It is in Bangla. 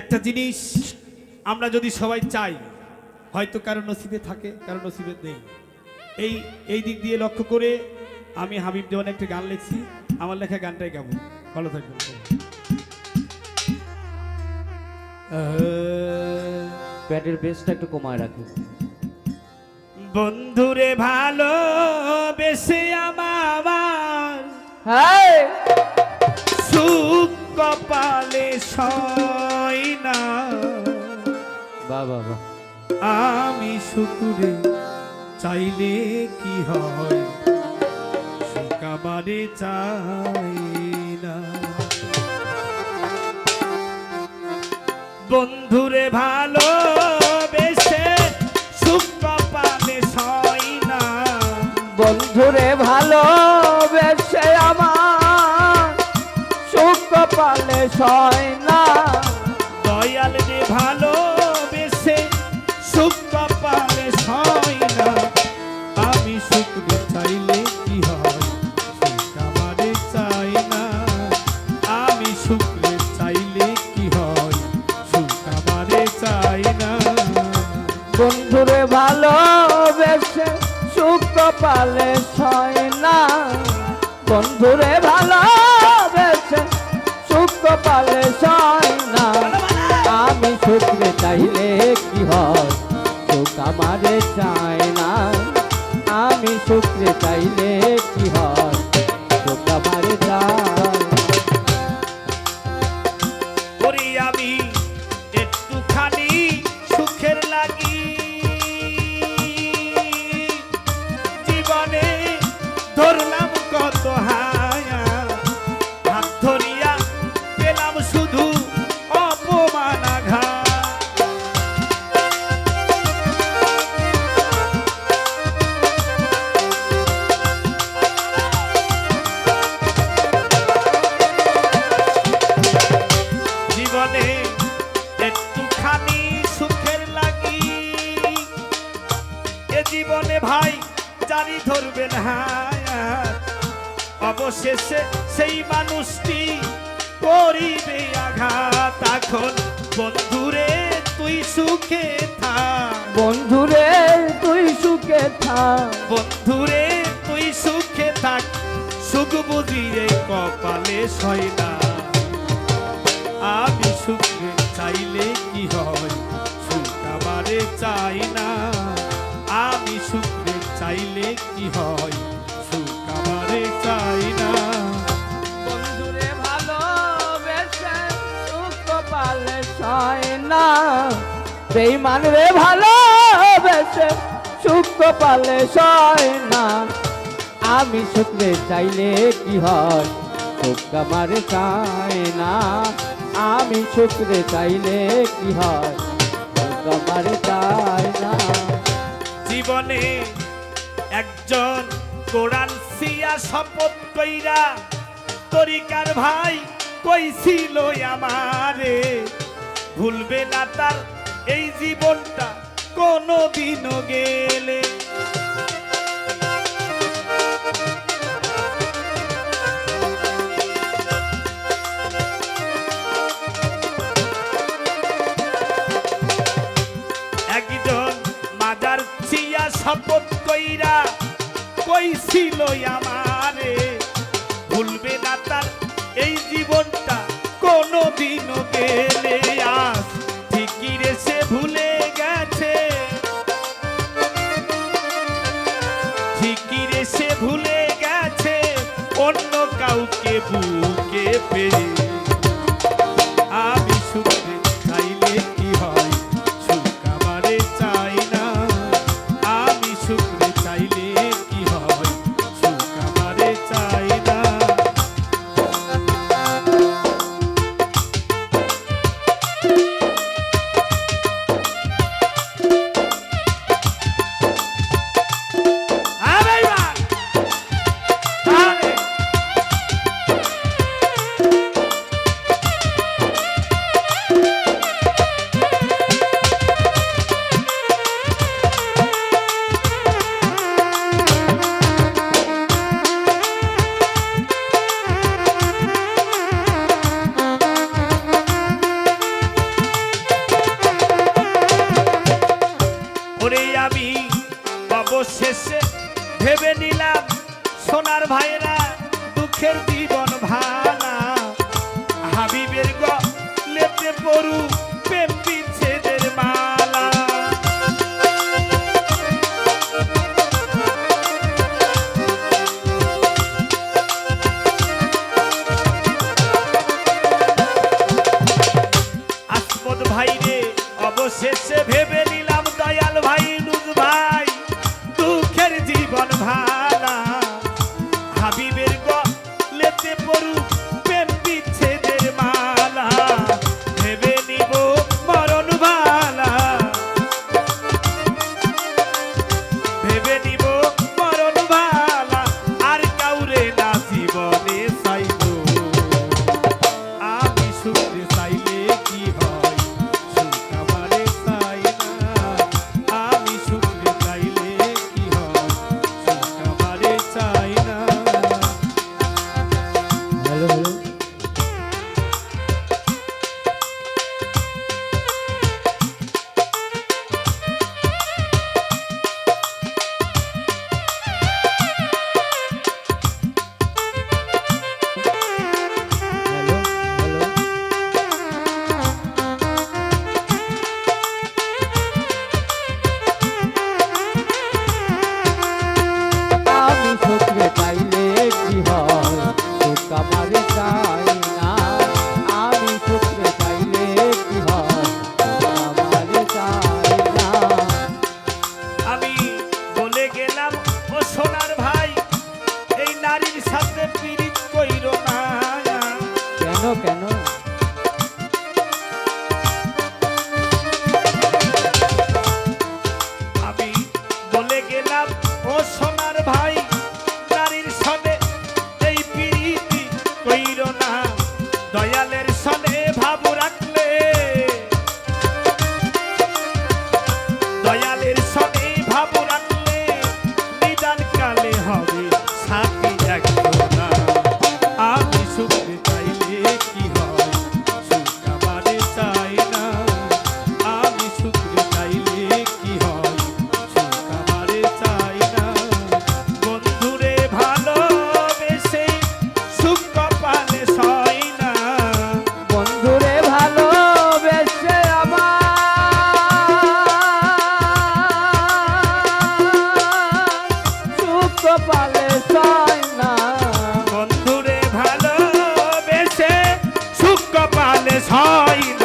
একটা জিনিস আমরা যদি সবাই চাই হয়তো কারও নসিবে থাকে কারও নসিবে নেই। এই এই দিক দিয়ে লক্ষ্য করে আমি হাবিব দেওয়ান একটা গান লিখছি। আমার লেখা গানটাই গাবো। ভালো থাকবেন। প্যাডের বেসটা একটু কমায় রাখো। বন্ধুরে ভালো বেশে আমার। সুখ কপালে সয় না। বাহ আমি শুকুরে চাইলে কি হয়? সুখ চাই না। বন্ধুরে ভালো বেশে সুখ কপালে সয় না। বন্ধুরে ভালো সুখ পালে সয় না। দয়াল রে ভালো বেশে সুখ কপালে সয় না। আমি শুক্র চাইলে কি হয় সুখ আমারে চাই না। আমি শুক্র চাইলে কি হয় সুখ আমারে চাই না। বন্ধুরে ভালো বেশে সুখ পালে সয় না। বন্ধুরে ভালো চায় না। আমি শুক্রে চাইলে কি হয়? তোকে আমার চায় জারি হায়াত। অবশেষে সেই মানুষটি করিবে আঘাত। এখন বন্ধুরে তুই সুখে থাক বন্ধুরে তুই সুখে থাক বন্ধুরে তুই সুখে থাক। সুখ বুঝিয়ে কপালে সয় না আমি সুখে চাইলে কি হয়? সুখ আমারে চাই না। চাইলে কি হয়? সুখ আমারে চাই না। বন্ধুরে ভালোবেসে সুখ পালে সয় না। বেইমান রে ভালোবেসে সুখ পালে সয় না। আমি সুখরে চাইলে কি হয়? সুখ আমার চায় না। আমি সুখরে চাইলে কি হয়? সুখ আমার চায় না। জীবনে একজন কোরআন সিয়া শপথ কইরা, তরিকার ভাই কইছিল আমারে? ভুলবে না তার এই জীবনটা কোনো দিনও গেলে। ছিয়া শপথ কইরা, কইছিল আমারে, ভুলবে না তার এই জীবনটা কোনো দিনও গেলে আস ঠিকই সে ভুলে গেছে। ঠিকই রে সে ভুলে গেছে, অন্য কাউকে বুকে পেয়ে। শেষে ভেবে নিলাম, সোনার ভাইরা দুঃখের জীবন ভালা হাবিবের গেতে পড়ু ভেবে নিলাম দয়াল ভাই। শেষ